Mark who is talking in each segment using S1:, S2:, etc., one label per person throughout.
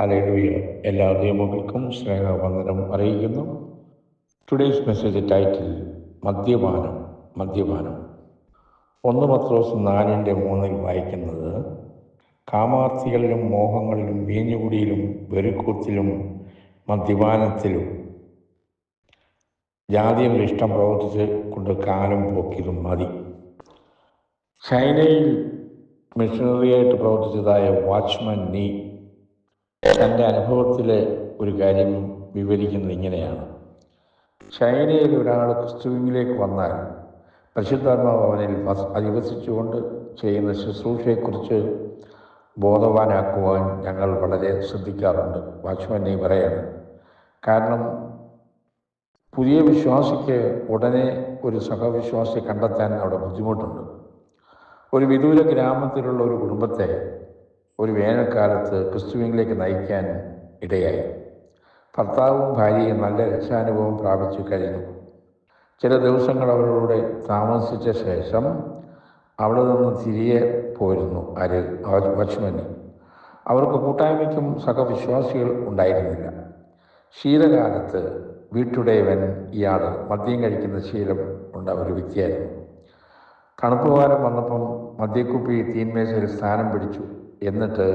S1: Hallelujah എല്ലാ ദൈവങ്ങൾക്കും സ്നേഹവന്ദനം അറിയിക്കുന്നു. ടുഡേയ്സ് മെസ്സേജ് ടൈറ്റിൽ മദ്യപാനം മദ്യപാനം. ഒന്ന് പത്രോസ് നാലിന്റെ മൂന്നിൽ വായിക്കുന്നത് കാമാർത്ഥികളിലും മോഹങ്ങളിലും വീഞ്ഞുകുടിയിലും വെറുക്കൂത്തിലും മദ്യപാനത്തിലും ജാതിയുടെ ഇഷ്ടം പ്രവർത്തിച്ച് കൊണ്ട് കാലം പോക്കിയതും മതി. ചൈനയിൽ മിഷണറിയായിട്ട് പ്രവർത്തിച്ചതായ വാച്ച്മാൻ നീ തന്റെ അനുഭവത്തിലെ ഒരു കാര്യം വിവരിക്കുന്നത് ഇങ്ങനെയാണ്. ചൈനയിൽ ഒരാൾ ക്രിസ്തുവിലേക്ക് വന്നാൽ പരിശുദ്ധാത്മാവ് അവനിൽ വസ് അധിവസിച്ചുകൊണ്ട് ചെയ്യുന്ന ശുശ്രൂഷയെക്കുറിച്ച് ബോധവാനാക്കുവാൻ ഞങ്ങൾ വളരെ ശ്രദ്ധിക്കാറുണ്ട്. വാച്ച്മാൻ നീ പറയാണ് കാരണം പുതിയ വിശ്വാസിക്ക് ഉടനെ ഒരു സഹവിശ്വാസി കണ്ടെത്താൻ അവിടെ ബുദ്ധിമുട്ടുണ്ട്. ഒരു വിദൂര ഗ്രാമത്തിലുള്ള ഒരു കുടുംബത്തെ ഒരു വേനൽക്കാലത്ത് ക്രിസ്തുവിലേക്ക് നയിക്കാൻ ഇടയായി. ഭർത്താവും ഭാര്യയും നല്ല രക്ഷാനുഭവം പ്രാപിച്ചു കഴിഞ്ഞു. ചില ദിവസങ്ങൾ അവരോട് താമസിച്ച ശേഷം അവിടെ നിന്ന് തിരികെ പോയിരുന്നു ആര് ഭക്ഷ്മന് അവർക്ക് കൂട്ടായ്മയ്ക്കും സഹവിശ്വാസികൾ ഉണ്ടായിരുന്നില്ല. ശീലകാലത്ത് വീട്ടുടയവൻ ഇയാൾ മദ്യം കഴിക്കുന്ന ശീലം ഉണ്ട ഒരു വ്യക്തിയായിരുന്നു. തണുപ്പ് കാലം വന്നപ്പം മദ്യക്കുപ്പി തീന്മേശയിൽ സ്ഥാനം പിടിച്ചു. എന്നിട്ട്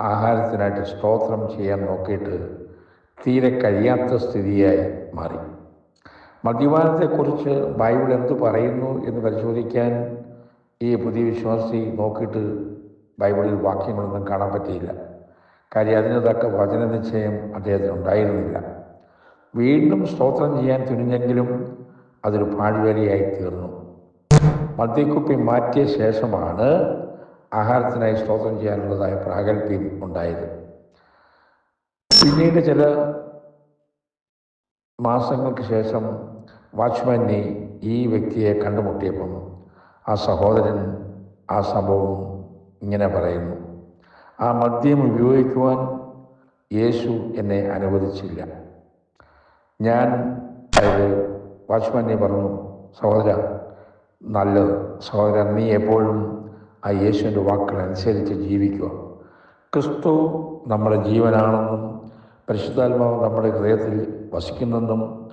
S1: ആഹാരത്തിനായിട്ട് സ്തോത്രം ചെയ്യാൻ നോക്കിയിട്ട് തീരെ കഴിയാത്ത സ്ഥിതിയായി മാറി. മദ്യപാനത്തെക്കുറിച്ച് ബൈബിൾ എന്ത് പറയുന്നു എന്ന് പരിശോധിക്കാൻ ഈ പുതിയ വിശ്വാസി നോക്കിയിട്ട് ബൈബിളിൽ വാക്യങ്ങളൊന്നും കാണാൻ പറ്റിയില്ല. കാര്യം അതിന് തക്ക വചന നിശ്ചയം അദ്ദേഹത്തിന് ഉണ്ടായിരുന്നില്ല. വീണ്ടും സ്തോത്രം ചെയ്യാൻ തുനിഞ്ഞെങ്കിലും അതൊരു പാഴ്വരയായി തീർന്നു. മദ്യക്കുപ്പി മാറ്റിയ ശേഷമാണ് ആഹാരത്തിനായി സ്തോത്രം ചെയ്യാനുള്ളതായ പ്രാഗൽഭ്യം ഉണ്ടായത്. പിന്നീട് ചില മാസങ്ങൾക്ക് ശേഷം വാച്ച്മാനെ ഈ വ്യക്തിയെ കണ്ടുമുട്ടിയപ്പം ആ സഹോദരൻ ആ സംഭവം ഇങ്ങനെ പറയുന്നു. ആ മദ്യം ഉപയോഗിക്കുവാൻ യേശു എന്നെ അനുവദിച്ചില്ല. ഞാൻ അത് വാച്ച്മാനെ പറഞ്ഞു സഹോദര നല്ലത്. സഹോദരൻ നീ എപ്പോഴും ആ യേശുവിന്റെ വാക്കുകൾ അനുസരിച്ച് ജീവിക്കുക. ക്രിസ്തു നമ്മുടെ ജീവനാണെന്നും പരിശുദ്ധാത്മാവ് നമ്മുടെ ഹൃദയത്തിൽ വസിക്കുന്നെന്നും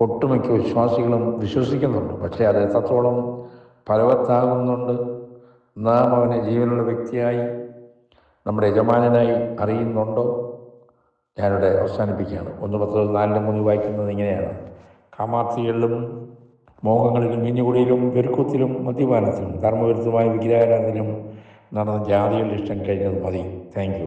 S1: ഒട്ടുമിക്ക വിശ്വാസികളും വിശ്വസിക്കുന്നുണ്ട്. പക്ഷേ അത് എത്രത്തോളം ഫലവത്താകുന്നുണ്ട്. നാം അവനെ ജീവനുള്ള വ്യക്തിയായി നമ്മുടെ യജമാനായി അറിയുന്നുണ്ടോ? ഞാനിവിടെ അവസാനിപ്പിക്കുകയാണ്. ഒന്ന് പത്ത് നാലിന് മൂന്ന് വായിക്കുന്നത് ഇങ്ങനെയാണ്. കാമാർത്ഥികളിലും മോഹങ്ങളിലും മിഞ്ഞുകുടിയിലും പെരുക്കുത്തിലും മദ്യപാനത്തിലും ധർമ്മവിരുദ്ധമായ വിഗ്രഹാരാധനയിലും നടന്ന ജാതിയുടെ ഇഷ്ടം കഴിഞ്ഞത് മതി. താങ്ക്